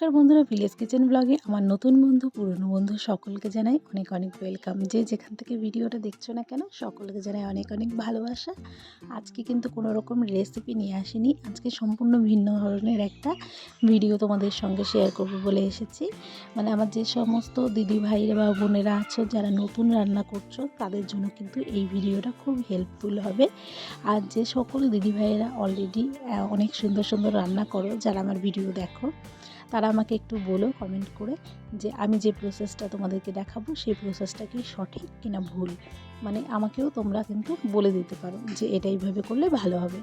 নমস্কার বন্ধুরা, village kitchen ব্লগে আমার নতুন বন্ধু, পুরনো বন্ধু সকলকে জানাই অনেক অনেক ওয়েলকাম। যে যেখান থেকে ভিডিওটা দেখছ না কেন, সকলকে জানাই অনেক অনেক ভালোবাসা। আজকে কিন্তু কোনো রকম রেসিপি নিয়ে আসিনি, আজকে সম্পূর্ণ ভিন্ন ধরনের একটা ভিডিও তোমাদের সঙ্গে শেয়ার করব বলে এসেছি। মানে আমার যে সমস্ত দিদি ভাইরা বা বোনেরা আছো, যারা নতুন রান্না করছ, তাদের জন্য কিন্তু এই ভিডিওটা খুব হেল্পফুল হবে। আর যে সকল দিদি ভাইয়েরা অলরেডি অনেক সুন্দর সুন্দর রান্না করো, যারা আমার ভিডিও দেখো তারা আমাকে একটু বলো কমেন্ট করে যে আমি যে প্রসেসটা তোমাদেরকে দেখাবো সেই প্রসেসটা কি সঠিক কিনা ভুল? মানে আমাকেও তোমরা কিন্তু বলে দিতে পারো যে এটা এইভাবে করলে ভালো হবে।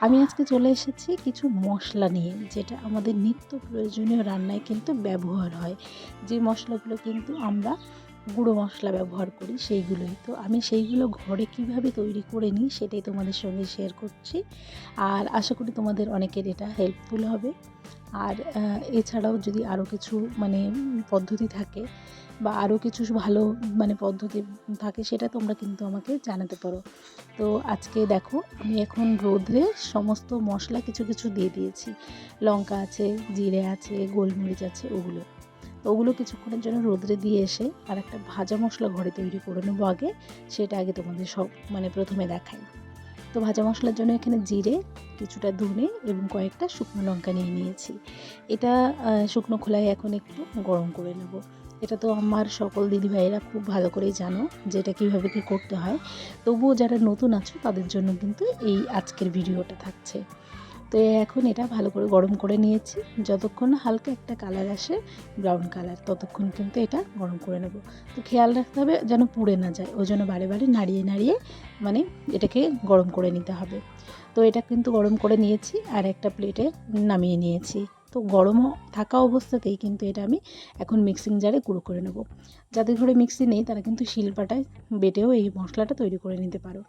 আমি আজকে চলে এসেছি কিছু মশলা নিয়ে, যেটা আমাদের নিত্য প্রয়োজনীয় রান্নায় কিন্তু ব্যবহার হয়। যে মশলাগুলো কিন্তু আমরা গুঁড়ো মশলা ব্যবহার করি, সেইগুলোই। তো আমি সেইগুলো ঘরে কীভাবে তৈরি করে নিই সেটাই তোমাদের সঙ্গে শেয়ার করছি। আর আশা করি তোমাদের অনেকের এটা হেল্পফুল হবে। আর এছাড়াও যদি আরও কিছু মানে পদ্ধতি থাকে বা আরও কিছু ভালো মানে পদ্ধতি থাকে সেটা তোমরা কিন্তু আমাকে জানাতে পারো। তো আজকে দেখো, আমি এখন রোদ্রে সমস্ত মশলা কিছু কিছু দিয়ে দিয়েছি। লঙ্কা আছে, জিরে আছে, গোলমরিচ আছে, ওগুলো। ওগুলো কিছুক্ষণের জন্য রোদ্রে দিয়ে এসে আর একটা ভাজা মশলা ঘরে তৈরি করে নেব আগে। সেটা আগে তোমাদের সব মানে প্রথমে দেখাই। তো ভাজা মশলার জন্য এখানে জিরে, কিছুটা ধনে এবং কয়েকটা শুকনো লঙ্কা নিয়ে নিয়েছি। এটা শুকনো খোলায় এখন একটু গরম করে নেব। এটা তো আমার সকল দিদিভাইয়েরা খুব ভালো করেই জানো যে এটা কীভাবে কী করতে হয়। তবুও যারা নতুন আছো তাদের জন্য কিন্তু এই আজকের ভিডিওটা থাকছে। তো এখন এটা ভালো করে গরম করে নিয়েছি। যতক্ষণ হালকা একটা কালার আসে ব্রাউন কালার ততক্ষণ কিন্তু এটা গরম করে নেব। তো খেয়াল রাখতে হবে যেন পুড়ে না যায়, ওই জন্য বারে বারে নাড়িয়ে নাড়িয়ে মানে এটাকে গরম করে নিতে হবে। তো এটা কিন্তু গরম করে নিয়েছি আর একটা প্লেটে নামিয়ে নিয়েছি। তো গরম থাকা অবস্থাতেই কিন্তু এটা আমি এখন মিক্সিং জারে গুঁড়ো করে নেব। যাদের ঘরে মিক্সি নেই, তারা কিন্তু শিলপাটায় বেটেও এই মশলাটা তৈরি করে নিতে পারো।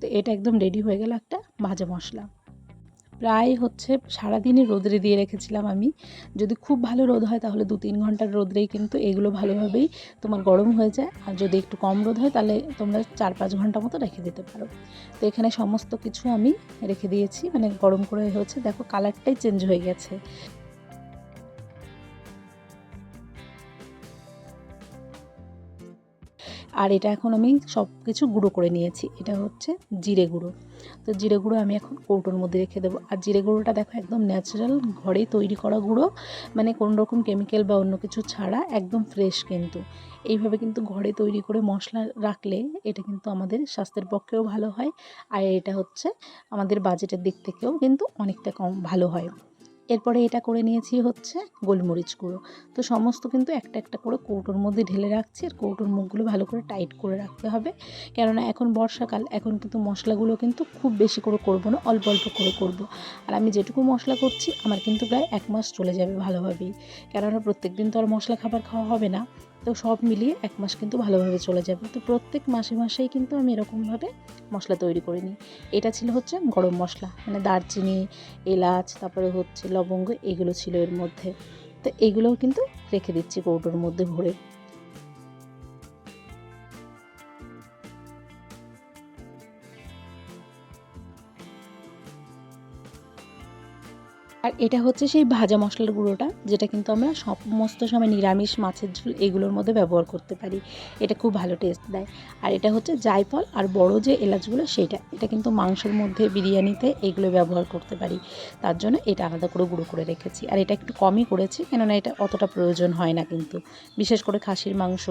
তো এটা একদম রেডি হয়ে গেল একটা ভাজা মশলা। প্রায় হচ্ছে সারাদিনই রোদরে দিয়ে রেখেছিলাম আমি। যদি খুব ভালো রোদ হয় তাহলে দু তিন ঘণ্টার রোদরেই কিন্তু এগুলো ভালোভাবেই তোমার গরম হয়ে যায়। আর যদি একটু কম রোদ হয় তাহলে তোমরা চার পাঁচ ঘণ্টা মতো রেখে দিতে পারো। তো এখানে সমস্ত কিছু আমি রেখে দিয়েছি। মানে গরম করে হয়েছে। দেখো কালারটাই চেঞ্জ হয়ে গেছে। আর এটা এখন আমি সব কিছু গুঁড়ো করে নিয়েছি। এটা হচ্ছে জিরে গুঁড়ো। তো জিরে গুঁড়ো আমি এখন কৌটোর মধ্যে রেখে দেবো। আর জিরে গুঁড়োটা দেখো একদম ন্যাচারাল ঘরেই তৈরি করা গুঁড়ো। মানে কোনো রকম কেমিক্যাল বা অন্য কিছু ছাড়া একদম ফ্রেশ কিন্তু। এইভাবে কিন্তু ঘরে তৈরি করে মশলা রাখলে এটা কিন্তু আমাদের স্বাস্থ্যের পক্ষেও ভালো হয়। আর এটা হচ্ছে আমাদের বাজেটের দিক থেকেও কিন্তু অনেকটা কম ভালো হয়। এরপরে এটা করে নিয়েছি হচ্ছে গোলমরিচ গুঁড়ো। তো সমস্ত কিন্তু একটা একটা করে কৌটোর মধ্যে ঢেলে রাখছি আর কৌটোর মুখগুলো ভালো করে টাইট করে রাখতে হবে। কেননা এখন বর্ষাকাল, এখন কিন্তু মশলাগুলো কিন্তু খুব বেশি করে করব না, অল্প অল্প করে করব। আর আমি যেটুকু মশলা করছি, আমার কিন্তু প্রায় এক মাস চলে যাবে ভালোভাবেই। কেননা প্রত্যেক দিন তো আর মশলা খাবার খাওয়া হবে না। তো সব মিলিয়ে এক মাস কিন্তু ভালোভাবে চলে যাবে। তো প্রত্যেক মাসে মাসেই কিন্তু আমি এরকমভাবে মশলা তৈরি করে নিই। এটা ছিল হচ্ছে গরম মশলা মানে দারচিনি, এলাচ, তারপরে হচ্ছে লবঙ্গ, এগুলো ছিল এর মধ্যে। তো এগুলোও কিন্তু রেখে দিচ্ছি কৌটোর মধ্যে ভরে। আর এটা হচ্ছে সেই ভাজা মশলার গুঁড়োটা, যেটা কিন্তু আমরা সমস্ত সময় নিরামিষ মাছের ঝোল এগুলোর মধ্যে ব্যবহার করতে পারি। এটা খুব ভালো টেস্ট দেয়। আর এটা হচ্ছে জায়ফল আর বড় যে এলাচগুলো, সেটা। এটা কিন্তু মাংসের মধ্যে, বিরিয়ানিতে এগুলো ব্যবহার করতে পারি। তার জন্য এটা আলাদা করে গুঁড়ো করে রেখেছি। আর এটা একটু কমই করেছি, কেননা এটা অতটা প্রয়োজন হয় না কিন্তু। বিশেষ করে খাসির মাংস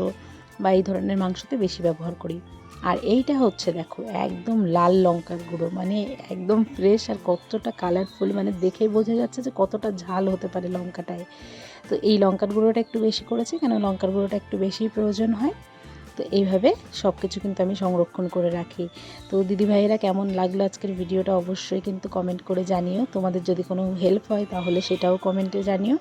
বা এই ধরনের মাংসতে বেশি ব্যবহার করি। আর এইটা হচ্ছে দেখো, একদম লাল লঙ্কার গুঁড়ো মানে একদম ফ্রেশ আর কতটা কালারফুল মানে দেখেই বোঝা যাচ্ছে যে কতটা ঝাল হতে পারে লঙ্কাটায়। তো এই লঙ্কার গুঁড়োটা একটু বেশি করেছি কেন? লঙ্কার গুঁড়োটা একটু বেশি প্রয়োজন হয়। তো এইভাবে সব কিছু কিন্তু আমি সংরক্ষণ করে রাখি। তো দিদিভাইয়েরা কেমন লাগল আজকের ভিডিওটা অবশ্যই কিন্তু কমেন্ট করে জানিও। তোমাদের যদি কোনো হেল্প হয় তাহলে সেটাও কমেন্টে জানিও।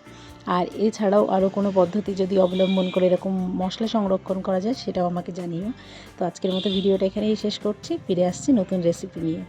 আর এছাড়াও আরও কোনো পদ্ধতি যদি অবলম্বন করে এরকম মশলা সংরক্ষণ করা যায় সেটাও আমাকে জানিও। তো আজকের মতো ভিডিওটা এখানেই শেষ করছি। ফিরে আসছি নতুন রেসিপি নিয়ে।